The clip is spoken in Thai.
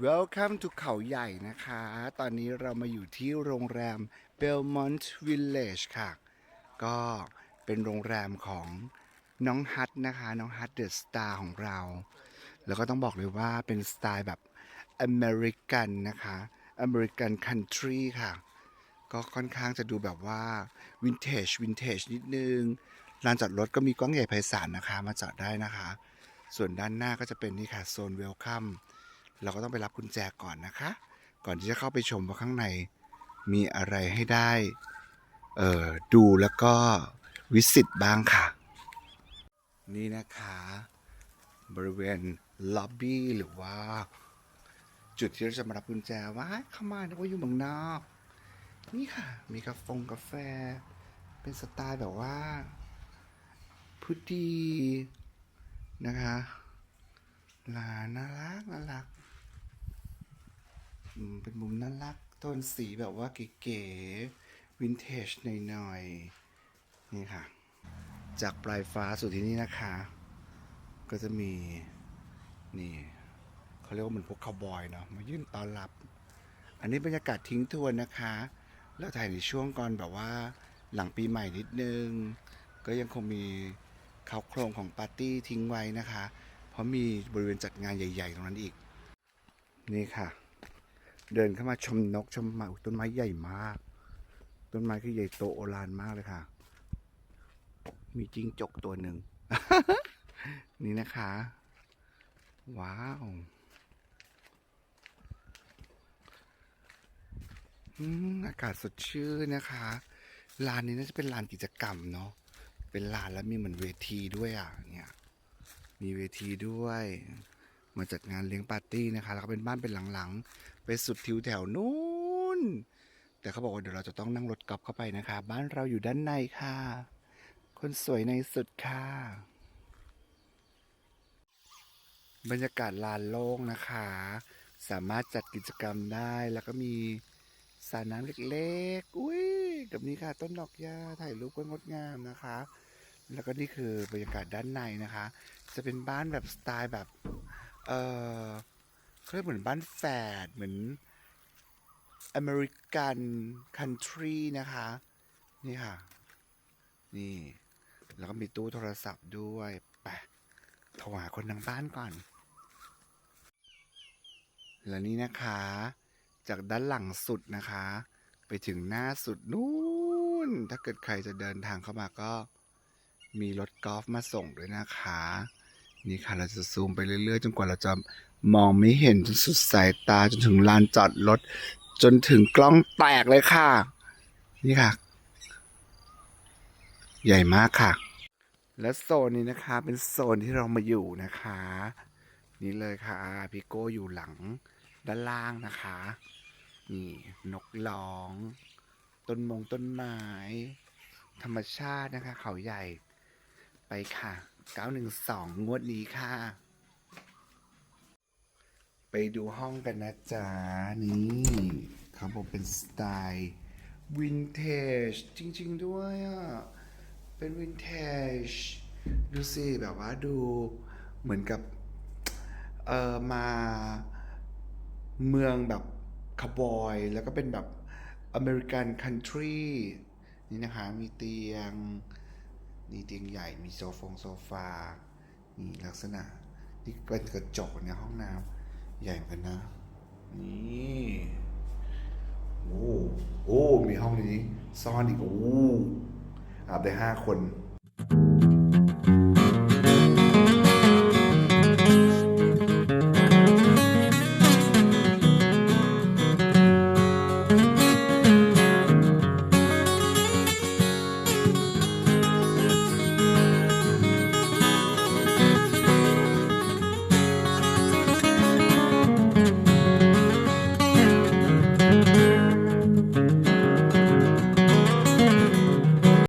Welcome to เขาใหญ่นะคะ ตอนนี้เรามาอยู่ที่โรงแรม Belmont Village ค่ะ ก็เป็นโรงแรมของน้องฮัทนะคะ น้องฮัทเดอะสตาร์ของเรา แล้วก็ต้องบอกเลยว่าเป็นสไตล์แบบอเมริกันนะคะอเมริกันคันทรีค่ะ ก็ค่อนข้างจะดูแบบว่าวินเทจวินเทจนิดนึงลานจอดรถก็มีกว้างใหญ่ไพศาลนะคะ มาจอดได้นะคะ ส่วนด้านหน้าก็จะเป็นนี่ค่ะ โซนเวลคัม เราก็ต้องไปรับกุญแจก่อนนะคะ ก่อนที่จะเข้าไปชมว่าข้างในมีอะไรให้ได้เอ่อดูแล้วก็วิสิตบ้างค่ะ นี่นะคะ บริเวณล็อบบี้หรือว่า จุดที่เราจะมารับกุญแจว่าเข้ามานึกว่าอยู่เมืองนอก นี่ค่ะ มีกาแฟกาแฟ เป็นสไตล์แบบว่าพุดดีนะคะลานน่ารักน่ารัก เป็นมุมน่ารักโทนสีแบบว่าเก๋ๆวินเทจหน่อยๆนี่ค่ะ จากปลายฟ้าสู่ที่นี่นะคะ ก็จะมีนี่เขาเรียกว่าเหมือนพวกคาวบอยเนาะมายื่นต้อนรับ อันนี้บรรยากาศทิ้งทวนนะคะ แล้วถ่ายในช่วงก่อนแบบว่าหลังปีใหม่นิดนึง ก็ยังคงมีเขาโครงของปาร์ตี้ทิ้งไว้นะคะ เพราะมีบริเวณจัดงานใหญ่ ๆ ตรงนั้นอีก นี่ค่ะ เดินเข้ามาชมนกชมหมาต้นไม้ใหญ่มาก ต้นไม้คือใหญ่โตโอฬารมากเลยค่ะ มีจิ้งจกตัวหนึ่ง นี่นะคะ ว้าวอืมอากาศสดชื่นนะคะ ลานนี้น่าจะเป็นลานกิจกรรมเนาะ เป็นลานแล้วมีเหมือนเวทีด้วยอะ เนี่ย มีเวทีด้วย มาจัดงานเลี้ยงปาร์ตี้นะคะแล้วก็เป็นบ้านเป็นหลังๆ ไปสุดทิวแถวนู้น แต่เขาบอกว่าเดี๋ยวเราจะต้องนั่งรถกล์ฟเข้าไปนะคะ บ้านเราอยู่ด้านในค่ะ คนสวยในสุดค่ะ บรรยากาศลานโล่งนะคะ สามารถจัดกิจกรรมได้แล้วก็มีสระน้ำเล็กๆ อุ้ยกับนี้ค่ะ ต้นดอกหญ้าถ่ายรูปก็งดงามนะคะ แล้วก็นี่คือบรรยากาศด้านในนะคะ จะเป็นบ้านแบบสไตล์แบบ เออเขาเรียกเหมือนบ้านแฝดเหมือนอเมริกันคันทรีนะคะ นี่ค่ะ นี่ แล้วก็มีตู้โทรศัพท์ด้วยไปโทรหาคนทางบ้านก่อน และนี่นะคะ จากด้านหลังสุดนะคะ ไปถึงหน้าสุดนู้น ถ้าเกิดใครจะเดินทางเข้ามาก็ มีรถกอล์ฟมาส่งด้วยนะคะ นี่ค่ะเราจะซูมไปเรื่อยๆ จนกว่าเราจะมองไม่เห็นจนสุดสายตาจนถึงลานจอดรถ จนถึงกล้องแตกเลยค่ะ นี่ค่ะ ใหญ่มากค่ะ และโซนนี้นะคะ เป็นโซนที่เรามาอยู่นะคะ นี่เลยค่ะพี่โก้อยู่หลังด้านล่างนะคะ นี่นกร้อง ต้นมงต้นไม้ ธรรมชาตินะคะ เขาใหญ่ไปค่ะ 912 งวดนี้ค่ะ ไปดูห้องกันนะจ๊ะ นี่เขาบอกเป็นสไตล์วินเทจจริง ๆ ด้วยอะ เป็นวินเทจดูสิแบบว่าดูเหมือนกับ เออมาเมืองแบบคาบอย แล้วก็เป็นแบบอเมริกันคันทรีนี่นะคะ มีเตียง มีเตียงใหญ่มีโซฟงโซฟา มีลักษณะนี่เป็นกระจกในห้องน้ำใหญ่เหมือนกันนะ นี่โอ้โอ้ มีห้องนี้ ซ่อนอีกโอ้อาบได้ห้าคน